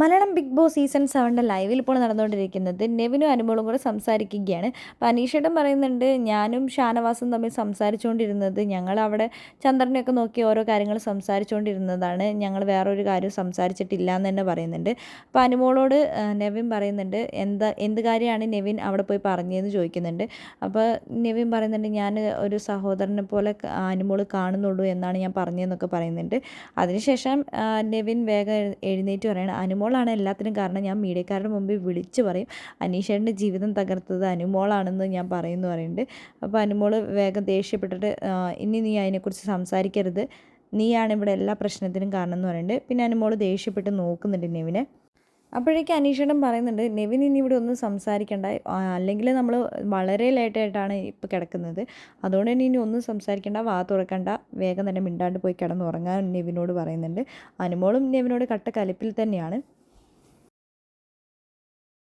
Malayalam big boss season സെവന്റെ ലൈവിൽ ഇപ്പോൾ നടന്നുകൊണ്ടിരിക്കുന്നത് നെവിനും അനുമോളും കൂടെ സംസാരിക്കുകയാണ്. അപ്പോൾ അനീഷേട്ടൻ പറയുന്നുണ്ട് ഞാനും ഷാനവാസും തമ്മിൽ സംസാരിച്ചുകൊണ്ടിരുന്നത് ഞങ്ങൾ അവിടെ ചന്ദ്രനെയൊക്കെ നോക്കി ഓരോ കാര്യങ്ങൾ സംസാരിച്ചുകൊണ്ടിരുന്നതാണ്. ഞങ്ങൾ വേറൊരു കാര്യം സംസാരിച്ചിട്ടില്ല എന്ന് തന്നെ പറയുന്നുണ്ട്. അപ്പോൾ അനുമോളോട് നെവിൻ പറയുന്നുണ്ട് എന്താ എന്ത് കാര്യമാണ് നെവിൻ അവിടെ പോയി പറഞ്ഞതെന്ന് ചോദിക്കുന്നുണ്ട്. അപ്പോൾ നെവിൻ പറയുന്നുണ്ട് ഞാൻ ഒരു സഹോദരനെ പോലെ അനുമോൾ കാണുന്നുള്ളൂ എന്നാണ് ഞാൻ പറഞ്ഞതെന്നൊക്കെ പറയുന്നുണ്ട്. അതിനുശേഷം നെവിൻ വേഗം എഴുന്നേറ്റ് പറയണം അനുമോളാണ് എല്ലാത്തിനും കാരണം. ഞാൻ മീഡിയക്കാരുടെ മുമ്പിൽ വിളിച്ച് പറയും അനീഷേട്ടന്റെ ജീവിതം തകർത്തത് അനുമോളാണെന്ന് ഞാൻ പറയുന്നു പറയുന്നുണ്ട്. അപ്പോൾ അനുമോൾ വേഗം ദേഷ്യപ്പെട്ടിട്ട് ഇനി നീ അതിനെക്കുറിച്ച് സംസാരിക്കരുത്. നീയാണ് ഇവിടെ എല്ലാ പ്രശ്നത്തിനും കാരണം എന്ന് പറയുന്നുണ്ട്. പിന്നെ അനുമോൾ ദേഷ്യപ്പെട്ട് നോക്കുന്നുണ്ട് നെവിനെ. അപ്പോഴേക്കും അനീഷേട്ടൻ പറയുന്നുണ്ട് നെവിൻ ഇനി ഇവിടെ ഒന്നും സംസാരിക്കണ്ട. അല്ലെങ്കിൽ നമ്മൾ വളരെ ലേറ്റായിട്ടാണ് ഇപ്പോൾ കിടക്കുന്നത്. അതുകൊണ്ട് തന്നെ ഇനി ഒന്നും സംസാരിക്കേണ്ട വാ തുറക്കണ്ട. വേഗം തന്നെ മിണ്ടാണ്ട് പോയി കിടന്നുറങ്ങാൻ നെവിനോട് പറയുന്നുണ്ട്. അനുമോളും നെവിനോട് കട്ട കലിപ്പിൽ തന്നെയാണ്.